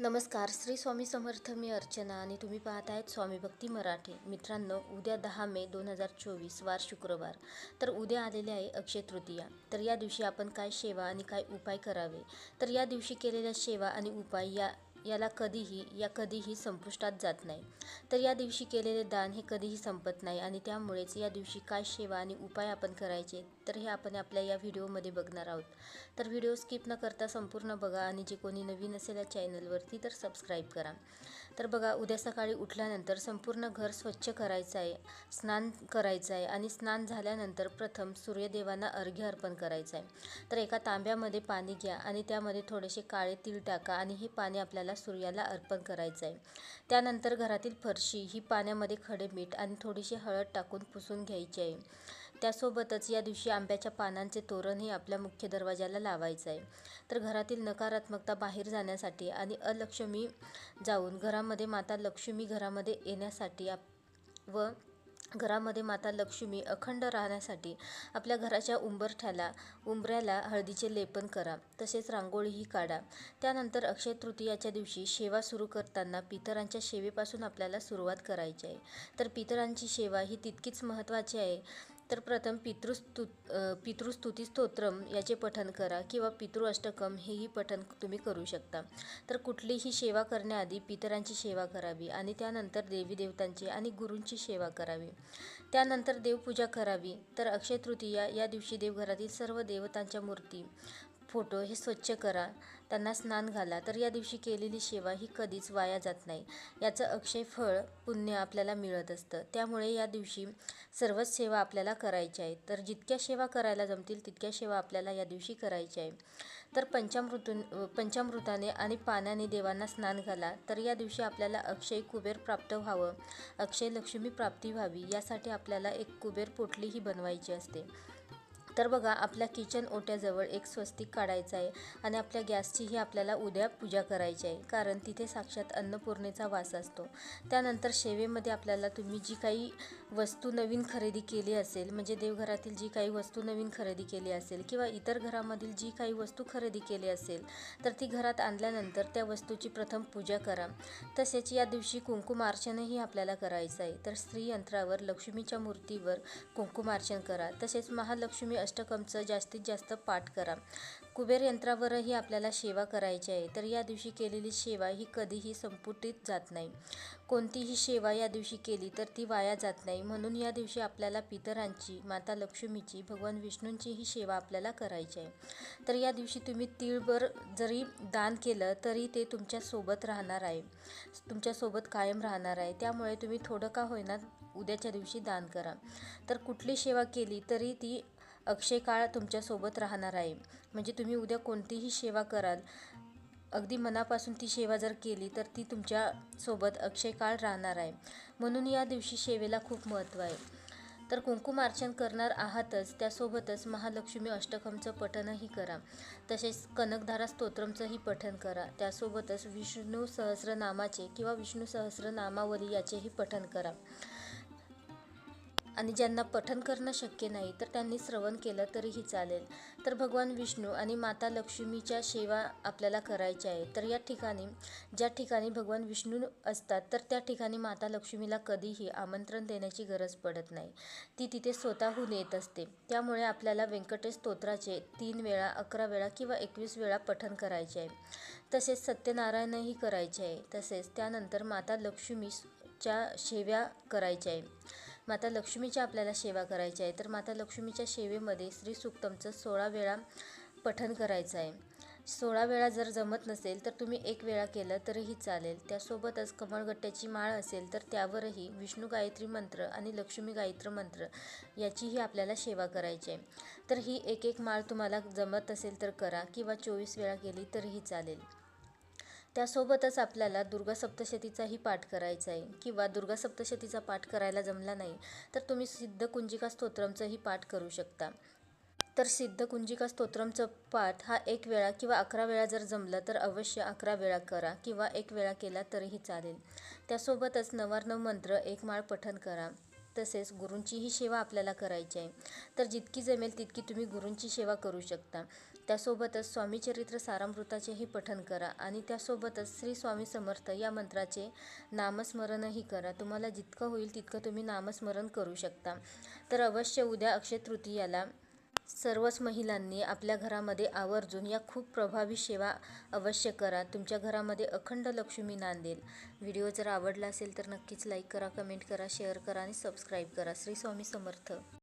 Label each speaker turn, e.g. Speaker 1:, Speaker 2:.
Speaker 1: नमस्कार श्री स्वामी समर्थ मी अर्चना आणि तुम्ही पाहत आहेत स्वामी भक्ती मराठी. मित्रांनो उद्या दहा मे दोन हजार चोवीस वार शुक्रवार. तर उद्या आलेले आहे अक्षय तृतीया. तर या दिवशी आपण काय सेवा आणि काय उपाय करावे? तर या दिवशी केलेल्या सेवा आणि उपाय या याला कधीही या कधीही संपुष्टात जात नाही. तर या दिवशी केलेले दान हे कधीही संपत नाही आणि त्यामुळेच या दिवशी काय सेवा आणि उपाय आपण करायचे तर हे आपण आपल्या या व्हिडिओमध्ये बघणार आहोत. तर व्हिडिओ स्किप न करता संपूर्ण बघा आणि जे कोणी नवीन असेल या चॅनलवरती तर सबस्क्राईब करा. तर बघा उद्या सकाळी उठल्यानंतर संपूर्ण घर स्वच्छ करायचं आहे स्नान करायचं आहे आणि स्नान झाल्यानंतर प्रथम सूर्यदेवांना अर्घ्य अर्पण करायचं आहे. तर एका तांब्यामध्ये पाणी घ्या आणि त्यामध्ये थोडेसे काळे तीळ टाका आणि हे पाणी आपल्याला सूर्याला अर्पण करायचं आहे. त्यानंतर घरातील फरशी ही पाण्यामध्ये खडे मीठ आणि थोडीशी हळद टाकून पुसून घ्यायची आहे. त्यासोबतच या दिवशी आंब्याच्या पानांचे तोरणही आपल्या मुख्य दरवाजाला लावायचं आहे तर घरातील नकारात्मकता बाहेर जाण्यासाठी आणि अलक्ष्मी जाऊन घरामध्ये माता लक्ष्मी घरामध्ये येण्यासाठी आप व घरामध्ये माता लक्ष्मी अखंड राहण्यासाठी आपल्या घराच्या उंबरठ्याला उंबऱ्याला हळदीचे लेपन करा तसेच रांगोळीही काढा. त्यानंतर अक्षय तृतीयाच्या दिवशी सेवा सुरू करताना पितरांच्या सेवेपासून आपल्याला सुरुवात करायची आहे तर पितरांची सेवा ही तितकीच महत्त्वाची आहे तर प्रथम पितृस्तु पितृस्तुती स्तोत्रम याचे पठन करा किंवा पितृ अष्टकम हेही पठन तुम्ही करू शकता. तर कुठलीही सेवा करण्याआधी पितरांची सेवा करावी आणि त्यानंतर देवी देवतांची आणि गुरूंची सेवा करावी. त्यानंतर देवपूजा करावी. तर अक्षय तृतीया या दिवशी देवघरातील सर्व देवतांच्या मूर्ती फोटो हे स्वच्छ करा. त्यांना स्नान घाला. तर या दिवशी केलेली सेवा ही कधीच वाया जात नाही. याचं अक्षय फळ पुण्य आपल्याला मिळत असतं. त्यामुळे या दिवशी सर्वच सेवा आपल्याला करायच्या आहेत तर जितक्या सेवा करायला जमतील तितक्या सेवा आपल्याला या दिवशी करायच्या आहे. तर पंचामृतून पंचामृताने आणि पाण्याने देवांना स्नान घाला. तर या दिवशी आपल्याला अक्षय कुबेर प्राप्त व्हावं. अक्षय लक्ष्मी प्राप्ती व्हावी. यासाठी आपल्याला एक कुबेर पोटलीही बनवायची असते. तर बघा आपल्या किचन ओट्याजवळ एक स्वस्तिक काढायचं आहे आणि आपल्या गॅसचीही आपल्याला उद्या पूजा करायची आहे कारण तिथे साक्षात अन्नपूर्णेचा वास असतो. त्यानंतर शेवेमध्ये आपल्याला तुम्ही जी काही वस्तू नवीन खरेदी केली असेल म्हणजे देवघरातील जी काही वस्तू नवीन खरेदी केली असेल किंवा इतर घरामधील जी काही वस्तू खरेदी केली असेल तर ती घरात आणल्यानंतर त्या वस्तूची प्रथम पूजा करा. तसेच या दिवशी कुंकुमार्चनही आपल्याला करायचं आहे तर स्त्री यंत्रावर लक्ष्मीच्या मूर्तीवर कुंकुमार्चन करा. तसेच महालक्ष्मी अष्टकमचं जास्तीत जास्त पाठ करा. कुबेर यंत्रावरही आपल्याला सेवा करायची आहे तर या दिवशी केलेली सेवा ही कधीही संपुटीत जात नाही. कोणतीही सेवा या दिवशी केली तर ती वाया जात नाही. म्हणून या दिवशी आपल्याला पितरांची माता लक्ष्मीची भगवान विष्णूंचीही सेवा आपल्याला करायची आहे. तर या दिवशी तुम्ही तिळभर जरी दान केलं तरी ते तुमच्यासोबत राहणार आहे. तुमच्यासोबत कायम राहणार आहे. त्यामुळे तुम्ही थोडं का होईना उद्याच्या दिवशी दान करा. तर कुठली सेवा केली तरी ती अक्षय काळ तुमच्यासोबत राहणार आहे. म्हणजे तुम्ही उद्या कोणतीही सेवा कराल अगदी मनापासून ती सेवा जर केली तर ती तुमच्यासोबत अक्षय काळ राहणार आहे. म्हणून या दिवशी सेवेला खूप महत्त्व आहे. तर कुंकुमार्चन करणार आहातच त्यासोबतच महालक्ष्मी अष्टकमचं पठणही करा. तसेच कनकधारा स्तोत्रमचंही पठण करा. त्यासोबतच विष्णू सहस्रनामाचे किंवा विष्णू सहस्रनामावली याचेही पठण करा. आणि ज्यांना पठन करणं शक्य नाही तर त्यांनी श्रवण केलं तरीही चालेल. तर भगवान विष्णू आणि माता लक्ष्मीच्या सेवा आपल्याला करायच्या आहे तर या ठिकाणी ज्या ठिकाणी भगवान विष्णू असतात तर त्या ठिकाणी माता लक्ष्मीला कधीही आमंत्रण देण्याची गरज पडत नाही. ती तिथे स्वतःहून येत असते. त्यामुळे आपल्याला व्यंकटेश स्तोत्राचे तीन वेळा अकरा वेळा किंवा एकवीस वेळा पठन करायचे आहे. तसेच सत्यनारायणही करायचे आहे. तसेच त्यानंतर माता लक्ष्मीच्या सेवा करायच्या आहे. माता लक्ष्मीच्या आपल्याला सेवा करायची आहे तर माता लक्ष्मीच्या सेवेमध्ये श्री सुक्तमचं सोळा वेळा पठन करायचं आहे. सोळा वेळा जर जमत नसेल तर तुम्ही एक वेळा केलं तरीही चालेल. त्यासोबतच कमळगट्ट्याची माळ असेल तर त्यावरही विष्णू गायत्री मंत्र आणि लक्ष्मी गायत्री मंत्र याचीही आपल्याला सेवा करायची आहे. तर ही एक एक माळ तुम्हाला जमत असेल तर करा किंवा चोवीस वेळा केली तरीही चालेल. त्यासोबतच आपल्याला दुर्गा सप्तशतीचाही पाठ करायचा आहे. किंवा दुर्गा सप्तशतीचा पाठ करायला जमला नाही तर तुम्ही सिद्ध कुंजिका स्तोत्रमचंही पाठ करू शकता. तर सिद्ध कुंजिका स्तोत्रमचं पाठ हा एक वेळा किंवा अकरा वेळा जर जमलं तर अवश्य अकरा वेळा करा किंवा एक वेळा केला तरीही चालेल. त्यासोबतच नवार्णव मंत्र एक माळ पठण करा. तसेच गुरूंचीही सेवा आपल्याला करायची आहे. तर जितकी जमेल तितकी तुम्ही गुरूंची सेवा करू शकता. त्यासोबतच स्वामी चरित्र सारामृताचेही पठन करा आणि त्यासोबतच श्री स्वामी समर्थ या मंत्राचे नामस्मरणही करा. तुम्हाला जितकं होईल तितकं तुम्ही नामस्मरण करू शकता. तर अवश्य उद्या अक्षय तृतीयाला सर्वच महिलांनी आपल्या घरामध्ये आवर्जून या खूप प्रभावी सेवा अवश्य करा. तुमच्या घरामध्ये अखंड लक्ष्मी नांदेल. व्हिडिओ जर आवडला असेल तर नक्कीच लाईक करा कमेंट करा शेअर करा आणि सबस्क्राईब करा. श्री स्वामी समर्थ.